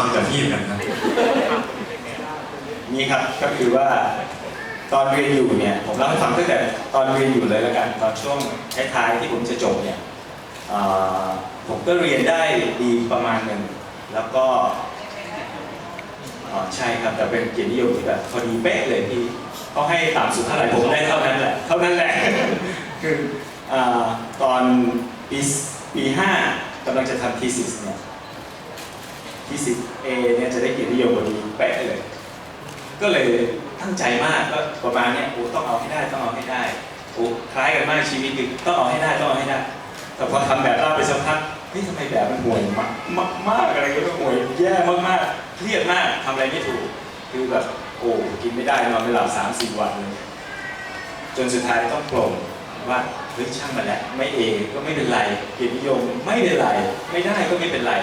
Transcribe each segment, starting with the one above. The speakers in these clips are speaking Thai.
ฟังจากพี่เหมือนกันครับนี่ครับก็คือว่าตอนเรียนอยู่เนี่ยผมเล่าให้ฟังตั้งแต่ตอนเรียนอยู่เลยแล้วกันตอนช่วงท้ายๆที่ผมจะจบเนี่ยผมก็เรียนได้ดีประมาณหนึ่งแล้วก็ใช่ครับแต่เป็นเกียรตินิยมที่แบบพอดีเป๊ะเลยพี่เขาให้ต่ำสุดเท่าไหร่ผมได้เท่านั้นแหละเท่านั้นแหละคืออตอนปีปีห้ากำลังจะทำทีสิสเนี่ยทีสิส เอเนี่ยจะได้เกียรตินิยมพอดีเป๊ะเลย ก็เลยตั้งใจมากก็ประมาณเนี้ยโอ้ต้องเอาให้ได้ต้องเอาให้ได้โอ้คล้ายกันมากชีวิตคือต้องเอาให้ได้ต้องเอาให้ได้ แต่พอทำแบบเราไปสักพักเฮ้ยทำไมแบบมันห่วยมากมากมากอะไรก็ไม่ห่วยแย่มากมากๆเครียดมากทำอะไรไม่ถูกคือแบบโอ้กินไม่ได้นอนไม่หลับสามสี่วันเลยจนสุดท้ายต้องปลงว่าเฮ้ยช่างมันแหละไม่เอก็ไม่เป็นไรเกียรตินิยมไม่เป็นไร ไม่ได้ก็ไม่เป็นไร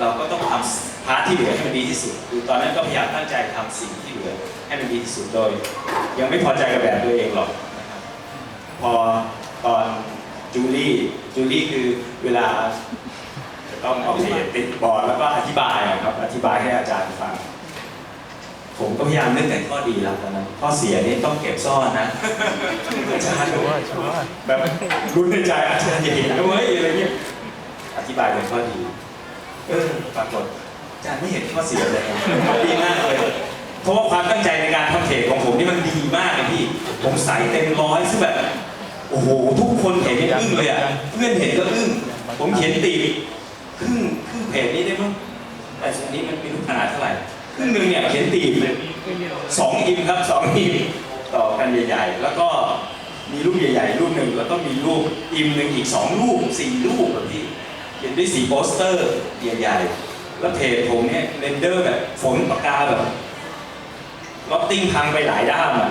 เราก็ต้องทำพาร์ทที่เหลือให้มันดีที่สุด คือตอนนั้นก็พยายามตั้งใจทำสิ่งที่เหลือให้มันดีที่สุดโดย ยังไม่พอใจกับแบบตัวเองหรอกนะครับพอตอนจูลี่จูลี่คือเวลาจะต้องเอาเพจติดบอร์ดแล้วก็อธิบายครับอธิบายให้อาจารย์ฟัง ผมก็พยายามนึกแต่ข้อดีแล้วตอนนั้นข้อเสียนี่ต้องเก็บซ่อนนะอาจารย์แบบรู้ในใจอาจารย์เห็นนะเว้ยอะไรเงี้ยอธิบายเป็นข้อดี เออปรากฏอาจารย์ไม่เห็นข้อเสียเลยดีมากเลยเพราะว่าความตั้งใจในการทำเพจของผมนี่มันดีมากเลยพี่ ผมใส่เต็มร้อยซึ่งแบบ โอ้โห ทุกคนเห็นนี่อึ้งเลยอะ เพื่อนเห็นก็อึ้ง ผมเขียนตีครึ่งครึ่งเพจนี้ได้มั้งแต่อันนี้มันม่รู้ขนาดเท่าไหร่ ครึ่งหนึ่งเนี่ยเขียนตีเลยสองอิมครับสองอิมต่อกันใหญ่ๆ แล้วก็มีรูปใหญ่ๆ รูปหนึ่งแล้วก็มีรูปอิมหนึ่งอีกสองรูปสี่รูปแบบพี่ ขียนด้วยสีโปสเตอร์ใหญ่ๆ แล้วเพจผมเนี่ยเรนเดอร์แบบฝนปากกาแบบลอตติ้งพังไปหลายด้ามอะ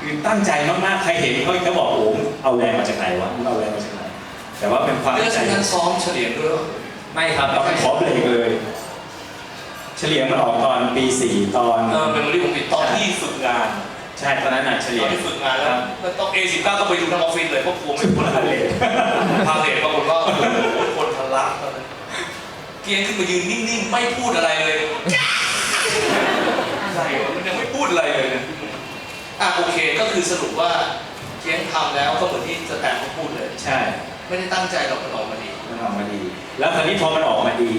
คือตั้งใจมากๆ ใครเห็นเขาก็บอกโอ้โหเอาแรงมาจากไหนวะมึงเอาแรงมาจากไหน แต่ว่าเป็นความแล้วตั้งใจช่วงนั้นซ้อมเฉลี่ยด้วยเหรอไม่ครับเราขอเบรกเลย เฉลี่ยมันออกตอนปีสี่ตอนเออเป็นวันที่ผมติดตอนที่ฝึกงาน ใช่ตอนนั้นน่ะเฉตลี่ยอนที่ฝึกงานแล้วแล้วต้อง A19 ต้องไปดูทั้งออฟฟิศเลยเพราะกลัวไม่พ้นเลทพาเลทปรากฏว่าโอ้โหคนทะลักตอนนั้นเกียงขึ้นมายืนนิ่งๆ ไม่พูดอะไรเลยใช่มันยังไม่พูดอะไรเลยนะอะโอเคก็คือสรุปว่าเกียงทำแล้วก็เหมือนที่สแตมเขาพูดเลย ใช่ ไม่ได้ตั้งใจหรอกมันออกมาดี มันออกมาดี แล้วคราวนี้พอมันออกมาดี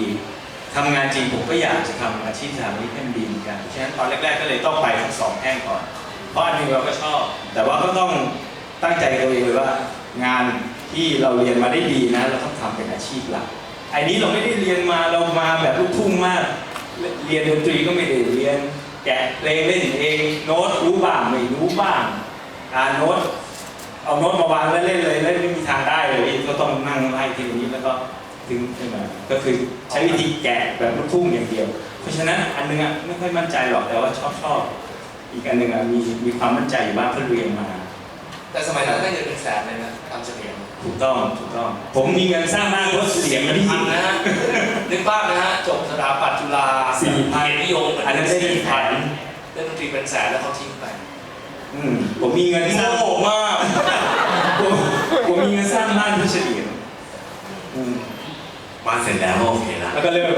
ทำงานจริงผมก็อยากจะทำอาชีพสถาปนิกให้มันดีเหมือนกันเพราะฉะนั้นตอนแรกๆก็เลยต้องไปทั้งสองแท่งก่อน เพราะอันหนึงเราก็ชอบ แต่ว่าก็ต้องตั้งใจตัวเองเลยว่า งานที่เราเรียนมาได้ดีนะ เราต้องทำเป็นอาชีพหลัก ไอ้นี้เราไม่ได้เรียนมาเรามาแบบลูกทุ่งมาก เรียนดนตรีก็ไม่ได้เรียน แกะเพลงเล่นเองโน้ตรู้บ้างไม่รู้บ้างอ่านโน้ตเอาโน้ตมาวางแล้วเล่นเลยเล่นไม่มีทางได้เลยก็ต้องนั่งไล่ทีนี้แล้วก็ถึงขึ้นมาก็คือใช้วิธีแกะแบบลูกทุ่งอย่างเดียว เพราะฉะนั้นอันนึงอะไม่ค่อยมั่นใจหรอกแต่ว่าชอบชอบอีกอันหนึ่งอะมีมีความมั่นใจอยู่บ้างเพราะเรียนมา แต่สมัยนั้นได้เงินเป็นแสนเลยนะทำเฉลี่ยถูกต้องถูกต้อง ผมมีเงินสร้างบ้านเพราะเสียงมันพัพันนนะนะฮะนึกภาพนะฮะจบสถาปัตย์จุฬาสี่พันเกียรตินิยมเหมือนอันนั้นได้กี่พันเล่นดนตรีเป็นแสนแล้วเขาทิ้งไปอืมผมมีเงินสร้างโง่มากผมผมมีเงินสร้างบ้านเพื่อเฉลี่ยอืมบ้านเสร็จแล้วก็โอเคละแล้วก็เลิกไป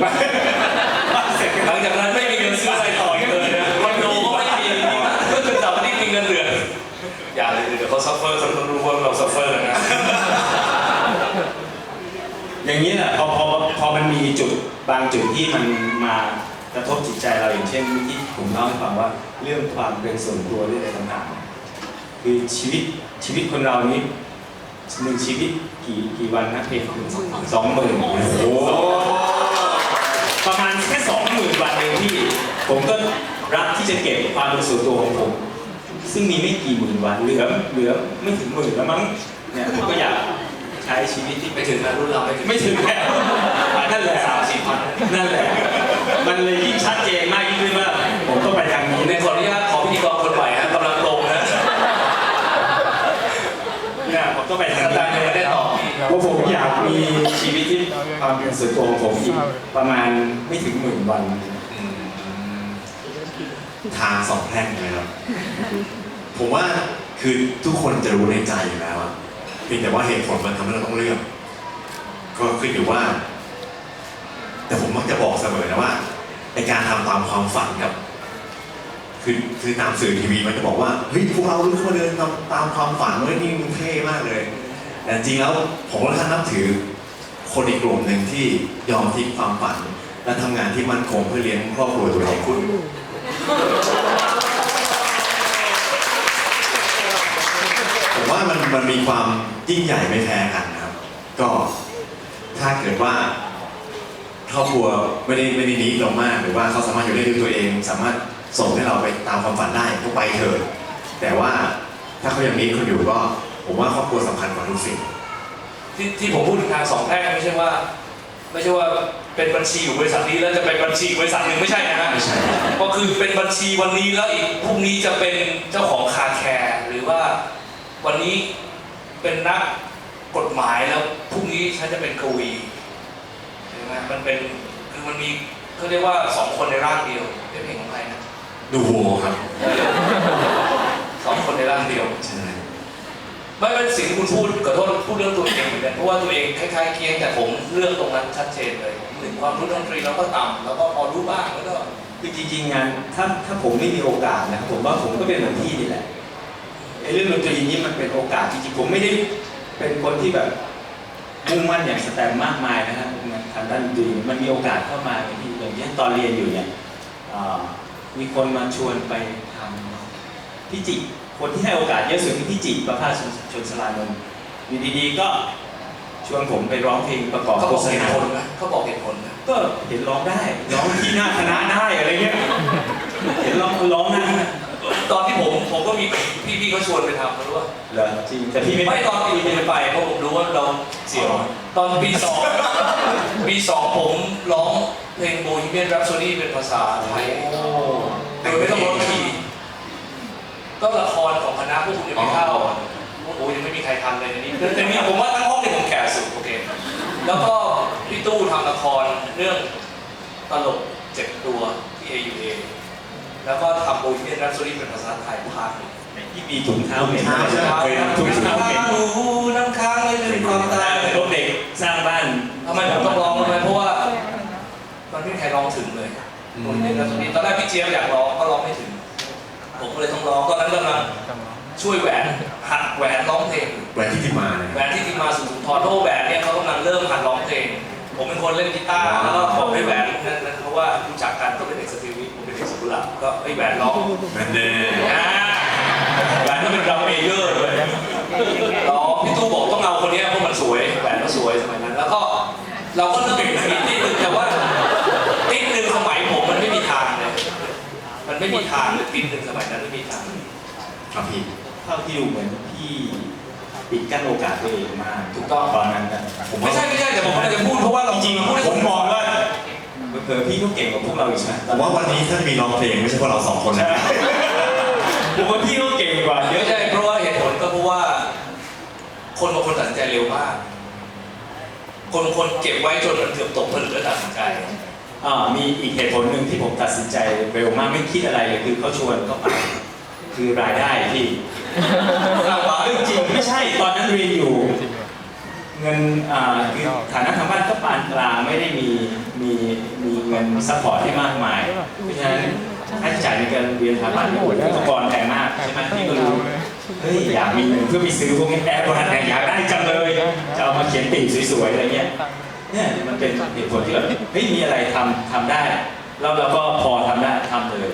บ้านเสร็จหลังจากนั้นไม่มีเงินซื้ออะไรต่อ อย่าเลยเดี๋ยวเขาซัฟเฟอร์เขาต้องรู้ว่าเราซัฟเฟอร์นะอย่างนี้แหละพอพอพอมันมีจุดบางจุดที่มันมากระทบจิตใจเราอย่างเช่นที่ผมเล่าให้ฟังว่าเรื่องความเป็นส่วนตัวเรื่องอะไรต่างๆคือชีวิตชีวิตคนเรานี้หนึ่งชีวิตกี่กี่วันนะเพลงสองหมื่นโอ้โหประมาณแค่สองหมื่นวันเองที่ผมก็รักที่จะเก็บความเป็นส่วนตัวของผม ซึ่งมีไม่กี่หมื่นวันเหลือเหลือไม่ถึงหมื่นแล้วมั้งเนี่ยผมก็อยากใช้ชีวิตที่ไปถึงนะรุ่นเราไปถึงไม่ถึงแล้วนั่นแหละสามสี่พันนั่นแหละ มันเลยยิ่งชัดเจนมากยิ่งขึ้นว่าผมต้องไปทางนี้ในขออนุญาตขอพิธีกรคนใหม่ฮะกำลังลงนะเนี่ยผมต้องไปทางอาจารย์ยังนี้ไม่ได้ตอบเพราะผมอยากมีชีวิตที่ความเป็นส่วนตัวของผมอีกประมาณไม่ถึงหมื่นวัน ทางสองแพร่งเลยครับ ผมว่าคือทุกคนจะรู้ในใจอยู่แล้วอะเพียงแต่ว่าเหตุผลมันทำให้เราต้องเลือก ก็ขึ้นอยู่ว่า แต่ผมมักจะบอกเสมอนะว่าการทำตามความฝันกับ คือคือตามสื่อทีวีมันจะบอกว่าเฮ้ยพวกเราลุกขึ้นมาเดินตามตามความฝันเฮ้ยนี่มึงเท่มากเลย แต่จริงแล้วผมก็ท่านนับถือ คนอีกกลุ่มหนึ่งที่ยอมทิ้งความฝัน และทำงานที่มั่นคงเพื่อเลี้ยงครอบครัวตัวเองคุณ ผมว่ามันมันมีความยิ่งใหญ่ไม่แพ้กันนะครับ ก็ถ้าเกิดว่าครอบครัวไม่ได้ไม่ได้นิเรามาก หรือว่าเขาสามารถอยู่ได้ด้วยตัวเอง สามารถส่งให้เราไปตามความฝันได้ก็ไปเถอะแต่ว่าถ้าเขายังนิคุณอยู่ก็ ผมว่าครอบครัวสำคัญกว่าทุกสิ่ง ที่ที่ผมพูดถึงทางสองแพร่งไม่ใช่ว่า ไม่ใช่ว่า เป็นบัญชีอยู่บริษัทนี้แล้วจะเป็นบัญชีอีกบริษัทหนึ่งไม่ใช่นะฮะไม่ใช่ ก็คือเป็นบัญชีวันนี้แล้วอีกพรุ่งนี้จะเป็นเจ้าของคาแคร์หรือว่าวันนี้เป็นนักกฎหมายแล้วพรุ่งนี้ฉันจะเป็นกวีใช่ไหมมันเป็นคือมันมีเขาเรียกว่าสองคนในร่างเดียวเป็นเพลงของใครนะดูโวครับสองคนในร่างเดียว ใช่ ไม่เป็นสิ่งที่คุณพูดขอโทษพูดเรื่องตัวเองเหมือนกันเพราะว่าตัวเองคล้ายๆเคียงแต่ผมเลือกตรงนั้นชัดเจนเลยหนึ่งความรู้ดนตรีเราก็ต่ำแล้วก็พอรู้บ้างแล้วก็คือจริงๆงานถ้าถ้าผมไม่มีโอกาสนะผมว่าผมก็เป็นเหมือนพี่นี่แหละไอ้เรื่องดนตรีนี้มันเป็นโอกาสจริงๆผมไม่ได้เป็นคนที่แบบมุ่งมั่นอย่างสแตมมากมายนะฮะทางด้านดนตรีมันมีโอกาสเข้ามาอย่างที่อย่างเช่นตอนเรียนอยู่เนี่ยมีคนมาชวนไปทำ พิจิคนที่ให้โอกาสเยอะสุดคือพิจิประภาสชนชนสลานนท์อยู่ดีๆก็ชวนผมไปร้องเพลงประกอบเขาโฆบอกษเหตุณาผลนะเขาบอกเหตุผลนะก็เห็นร้องได้ร้องที่หน้าคณะได้อะไรเงี้ยเห็นร้องร้องหน้าตอนที่ผมผมก็มีพี่พี่ๆเขาชวนไปทำนะรู้ป่ะเหรอจริงแต่พี่ไม่ไม่ตอนปีหนึ่งไปเพราะผมรู้ว่าเราเสียวตอนปีสองปีสองผมร้องเพลงโบฮีเมียนแรปโซดี้เป็นภาษาไทยโอ้โดยไม่ต้องร้องคีย์ ก็ละครของคณะพวกคุณจะไม่เข้าโอ้โหยังไม่มีใครทำเลยในนี้แต่มีผมว่าทั้งห้องเนี่ยผมแก่สุดโอเคแล้วก็พี่ตู้ทำละครเรื่องตลกเจ็บตัวที่ AUA แล้วก็ทำโบฮีเมียนแรปโซดี้เป็นภาษาไทยภาคหนึ่งที่มีถุงเท้าเหม็นถุงเท้าใช่ไหมเคยถุงเท้าเหม็นน้ำค้างไม่ลืมความตายพวกเด็กสร้างบ้านทำไมผมต้องร้องรู้ไหมเพราะว่า มันไม่มีใครร้องถึงเลยโบฮีเมียนแรปโซดี้ตอนแรกพี่เจี๊ยบอยากร้องก็ร้องไม่ถึง ผมก็เลยต้องร้องตอนนั้นกำลังช่วยแหวนหัดแหวนร้องเพลงอยู่แหวนที่ที่มาเนี่ย แหวนที่ทีมมาสุนทรโทแหวนเนี่ยเขากำลังเริ่มหัดร้องเพลง ผมเป็นคนเล่นกีตาร์แล้วก็บอกให้แหวนนั้นนั้นเพราะว่ารู้จักกันก็เป็นเด็กสตรีวิทผมเป็นเด็กสุขุลาภก็ไอ้ยแหวนร้องแมนเน่อ่าแหวนก็เป็นดรัมเมเยอร์ด้วยร้องพี่ตู้บอกต้องเอาคนเนี้ยเพราะมันสวยแหวนก็สวยสมัยนั้น แล้วก็เราก็เริ่มมีนิดนึงแต่ว่านิดนึงสมัยผมมันไม่มีทางเลย มันไม่มีทางเลยนิดนึงสมัยนั้นไม่มีทางครับพี่เท่าที่ดูเหมือนพี่ปิดกั้นโอกาสตัวเองมากถูกต้องตอนนั้นนะผมไม่ว่าใช่ไม่ใช่แต่ผมกำลังจะพูดเพราะว่าเราจริงพูดให้ๆผมมองว่าเผื่อๆพี่ก็เก่งกว่าพวกเราอีกนะผมว่าวันนี้ถ้าจะมีร้องเพลงไม่ใช่พวกเราสองคนนะผมว่าพี่ก็เก่งกว่าเยไม่อะใช่เพราะว่าเหตุผลก็เพราะว่า คนบางคนตัดสินใจเร็วมาก คนบางคนเก็บไว้จนมันเกือบตกผลึกแล้วตัดสินใจอ่า มีอีกเหตุผลหนึ่งที่ผมตัดสินใจเร็วมากไม่คิดอะไรเลยคือเขาชวนเขาไปคือรายได้พี่เอาวะเรื่องจริงไม่ใช่ตอนนั้นเรียนอยู่ เงินคือฐานะทางบ้านก็ปานกลางไม่ได้มีมีมีเงินซัพพอร์ตที่มากมาย เพราะฉะนั้นค่าใช้จ่ายในการเรียนทางบ้านอุปกรณ์แพงมากใช่ไหมพี่ก็รู้เฮ้ยอยากมีเงินเพื่อไปซื้อพวกนี้แอร์บริษันอยากได้จังเลยจะเอามาเขียนติ่งสวยๆอะไรเงี้ย เนี่ยมันเป็นเหตุผลที่แบบเฮ้ยมีอะไรทำทำได้ แล้วเราก็พอทำได้ทำเลย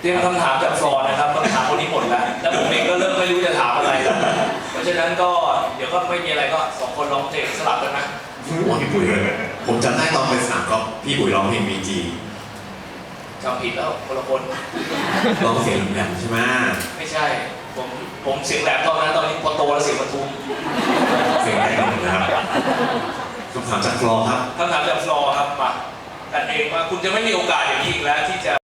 เตรียมคำถามจากฟลอร์นะครับคำถามคนนี้หมดแล้ว แล้วผมเองก็เริ่มไม่รู้จะถามอะไรแล้วเพราะฉะนั้นก็เดี๋ยวก็ไม่มีอะไรก็สองคนร้องเพลงสลับกันนะว่าพี่ปุ๋ยเลยผมจำได้ตอนไปสนามก็พี่ปุ๋ยร้องเพลงบีจีจำผิดแล้วคนละคนร้องเสียงแหลมๆใช่ไหมไม่ใช่ ผมผมเสียงแหลมตอนนั้นตอนนี้พอโตแล้วเสียงปทุมเสียงแหลมนะครับ คำถามจากฟลอร์ครับคำถามจากฟลอร์ครับมากันเองว่าคุณจะไม่มีโอกาสอย่างนี้อีกแล้ว ที่จะ